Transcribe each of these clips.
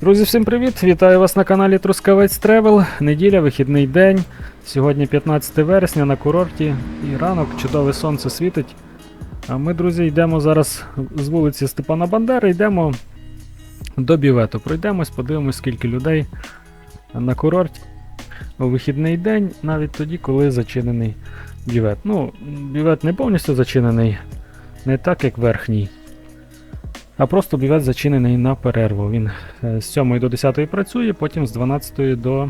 Друзі, всім привіт! Вітаю вас на каналі Трускавець Тревел. Неділя, вихідний день. Сьогодні 15 вересня на курорті і ранок, чудове сонце світить. А ми, друзі, йдемо зараз з вулиці Степана Бандери, йдемо до бювету. Пройдемось, подивимось, скільки людей на курорті у вихідний день, навіть тоді, коли зачинений бювет. Ну, бювет не повністю зачинений, не так, як верхній. А просто бювет зачинений на перерву. Він е, з 7 до 10 працює, потім з 12 до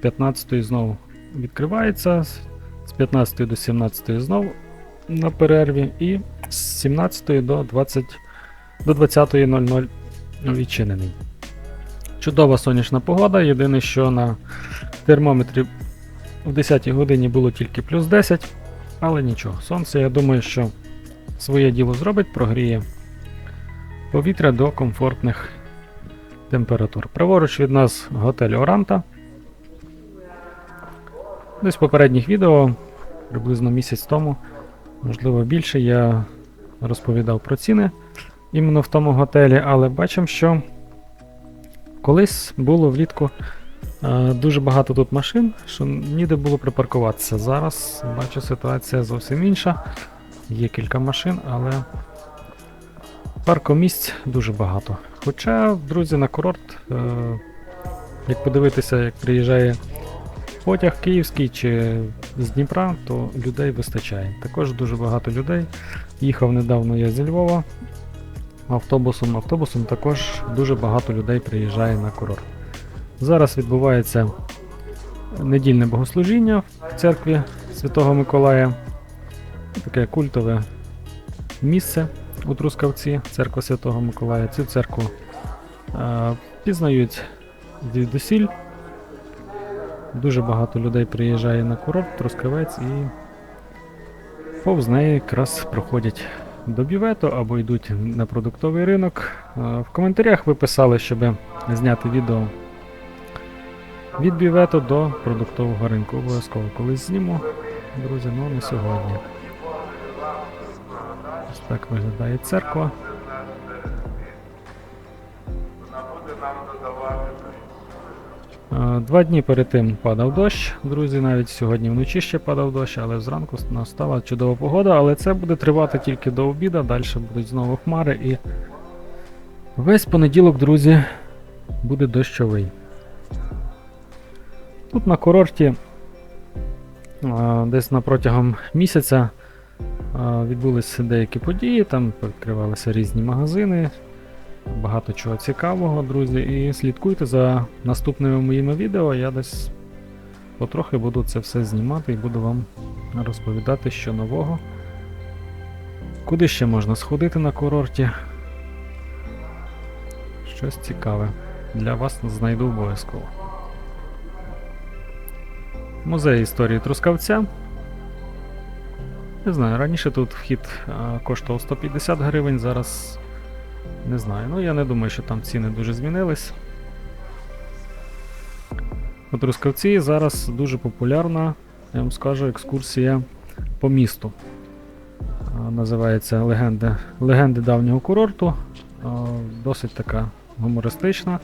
15 знову відкривається, з з 15 до 17 знову на перерві, і з 17 до 20 до 20.00 відчинений. Чудова сонячна погода. Єдине, що на термометрі в 10 годині було тільки плюс 10, але нічого. Сонце, я думаю, що своє діло зробить, прогріє повітря до комфортних температур. Праворуч від нас готель Оранта. Десь в попередніх відео, приблизно місяць тому, можливо більше, я розповідав про ціни іменно в тому готелі, але бачимо, що колись було влітку е, дуже багато тут машин, що ніде було припаркуватися. Зараз бачу ситуація зовсім інша. Є кілька машин, але Паркомісць дуже багато. Хоча, друзі, на курорт, е, як подивитися, як приїжджає потяг київський чи з Дніпра, то людей вистачає. Також дуже багато людей. Їхав недавно я зі Львова автобусом. Автобусом також дуже багато людей приїжджає на курорт. Зараз відбувається недільне богослужіння в церкві Святого Миколая. Таке культове місце у Трускавці, церква Святого Миколая. Цю церкву е, пізнають звідусіль. Дуже багато людей приїжджає на курорт, Трускавець і повз неї якраз проходять до бювету або йдуть на продуктовий ринок. Е, в коментарях ви писали, щоб зняти відео від бювету до продуктового ринку. Обов'язково колись зніму, друзі, але не сьогодні. Ось так виглядає церква. Е, Два дні перед тим падав дощ, друзі. Навіть сьогодні вночі ще падав дощ, але зранку настала чудова погода, але це буде тривати тільки до обіду, далі будуть знову хмари і весь понеділок, друзі, буде дощовий. Тут на курорті е, десь на протягом місяця Відбулися деякі події, там відкривалися різні магазини, багато чого цікавого, друзі. І слідкуйте за наступними моїми відео. Я десь потрохи буду це все знімати і буду вам розповідати, що нового. Куди ще можна сходити на курорті? Щось цікаве. Для вас знайду обов'язково. Музей історії Трускавця. Не знаю, раніше тут вхід коштував 150 гривень, зараз не знаю. Ну я не думаю, що там ціни дуже змінились. У Трускавці зараз дуже популярна, я вам скажу, екскурсія по місту. Називається Легенди, Легенди давнього курорту. Досить така гумористична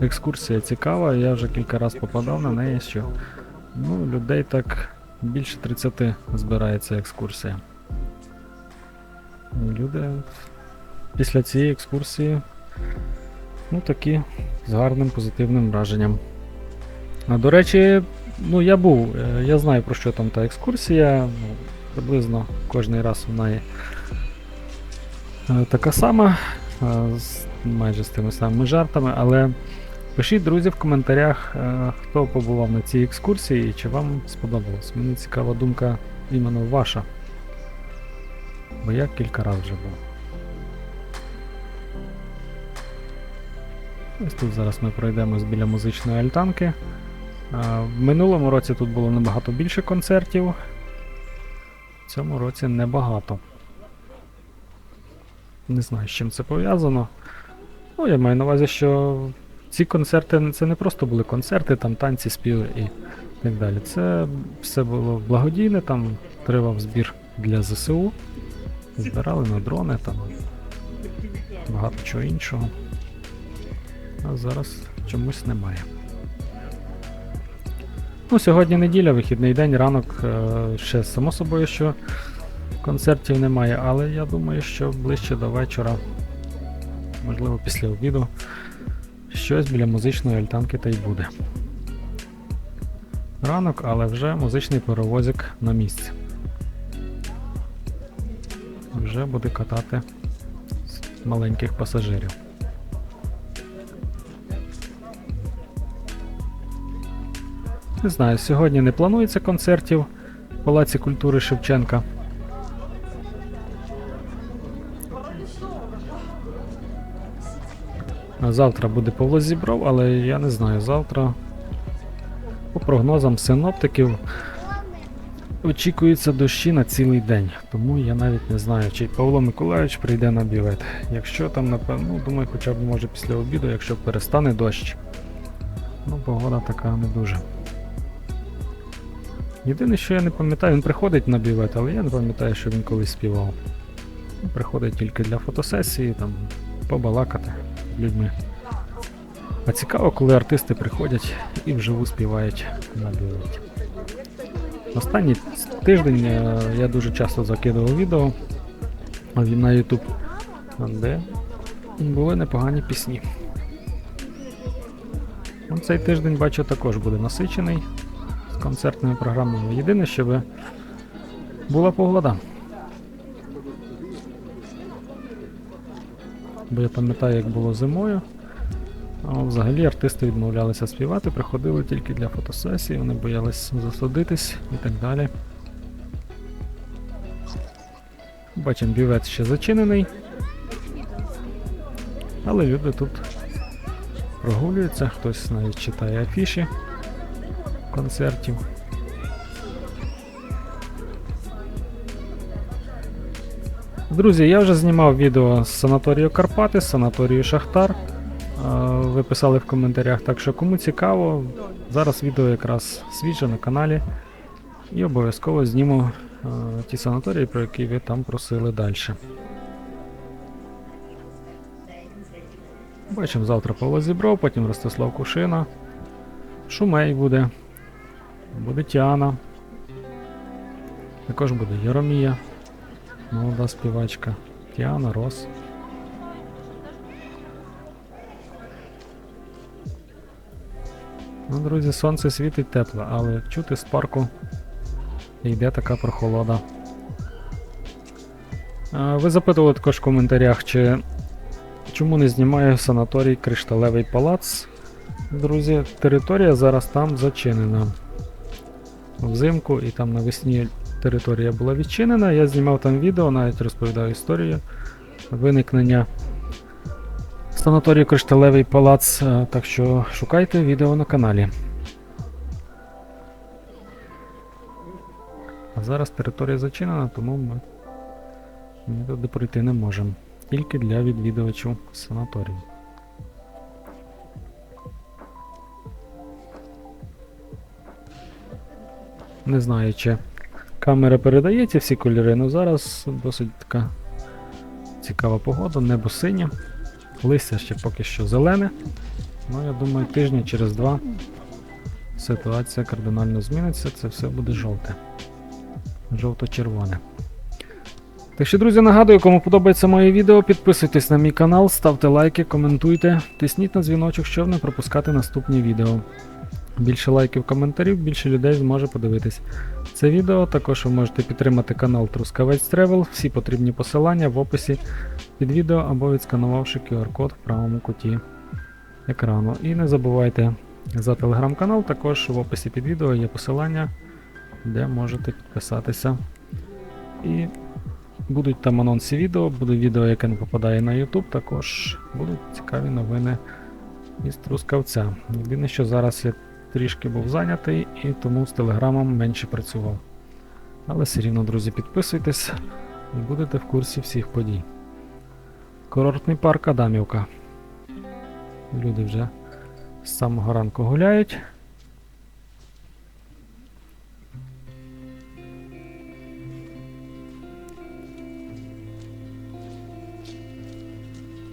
екскурсія цікава. Я вже кілька разів попадав на неї, що ну, людей так більше 30 збирається екскурсія. Люди після цієї екскурсії ну такі з гарним позитивним враженням. А до речі, ну я був, е, я знаю про що там та екскурсія. Ну, приблизно кожний раз вона є е, така сама, е, майже з тими самими жартами, але Пишіть, друзі, в коментарях, е, хто побував на цій екскурсії і чи вам сподобалось. Мені цікава думка іменно ваша. Бо я кілька разів вже був. Ось тут зараз ми пройдемось біля музичної альтанки. Е, В минулому році тут було набагато більше концертів. В цьому році небагато. Не знаю, з чим це пов'язано. Ну, я маю на увазі, що ці концерти це не просто були концерти, там танці, співи і так далі. Це все було благодійне, там тривав збір для ЗСУ. Збирали на дрони, там багато чого іншого. А зараз чомусь немає. Ну, сьогодні неділя, вихідний день, ранок. е, Ще само собою, що концертів немає, але я думаю, що ближче до вечора, можливо, після обіду, щось біля музичної альтанки та й буде. Ранок, але вже музичний паровозик на місці. Вже буде катати маленьких пасажирів. Не знаю, сьогодні не планується концертів в Палаці культури Шевченка. Завтра буде Павло Зібров, але я не знаю, завтра, по прогнозам синоптиків, очікуються дощі на цілий день. Тому я навіть не знаю, чи Павло Миколайович прийде на бівет. Якщо там, напевно, ну, думаю, хоча б може після обіду, якщо перестане дощ. Ну, погода така не дуже. Єдине, що я не пам'ятаю, він приходить на бівет, але я не пам'ятаю, що він колись співав. Приходить тільки для фотосесії, там, побалакати людьми. А цікаво, коли артисти приходять і вживу співають на біветі. Останній тиждень е, я дуже часто закидував відео на YouTube, де були непогані пісні. Ну, Цей тиждень, бачу, також буде насичений з концертними програмами. Єдине, щоб була погода. Бо я пам'ятаю, як було зимою. Взагалі артисти відмовлялися співати, приходили тільки для фотосесії, вони боялись засудитись і так далі. Бачимо, бівець ще зачинений. Але люди тут прогулюються, хтось навіть читає афіші концертів. Друзі, я вже знімав відео з санаторію Карпати, з санаторію Шахтар. Е, Ви писали в коментарях, так що кому цікаво, зараз відео якраз свіже на каналі. І обов'язково зніму е, ті санаторії, про які ви там просили далі. Бачимо завтра Павло Зібров, потім Ростислав Кушина. Шумей буде. Буде Тіана. Також буде Єромія. Молода співачка. Тіана Рос. Ну, друзі, сонце світить тепло, але чути з парку йде така прохолода. Ви запитували також в коментарях, чи чому не знімаю санаторій Кришталевий палац. Друзі, територія зараз там зачинена. Взимку і там навесні територія була відчинена. Я знімав там відео, навіть розповідав історію виникнення санаторію Кришталевий палац. е, Так що шукайте відео на каналі. А зараз територія зачинена, тому ми, ми туди пройти не можемо. Тільки для відвідувачів санаторію. Не знаю, чи камера передає ці всі кольори, але зараз досить така цікава погода, небо синє, листя ще поки що зелене. Ну, я думаю, тижня через два ситуація кардинально зміниться, це все буде жовте. Жовто-червоне. Так що, друзі, нагадую, кому подобається моє відео, підписуйтесь на мій канал, ставте лайки, коментуйте, тисніть на дзвіночок, щоб не пропускати наступні відео. Більше лайків, коментарів, більше людей зможе подивитись це відео. Також ви можете підтримати канал Трускавець Travel, всі потрібні посилання в описі під відео або відсканувавши QR-код в правому куті екрану. І не забувайте за телеграм-канал, також в описі під відео є посилання, де можете підписатися. І будуть там анонси відео, буде відео, яке не попадає на YouTube, також будуть цікаві новини із Трускавця. Єдине, що зараз я трішки був зайнятий і тому з телеграмом менше працював. Але все рівно, друзі, підписуйтесь і будете в курсі всіх подій. Курортний парк Адамівка. Люди вже з самого ранку гуляють.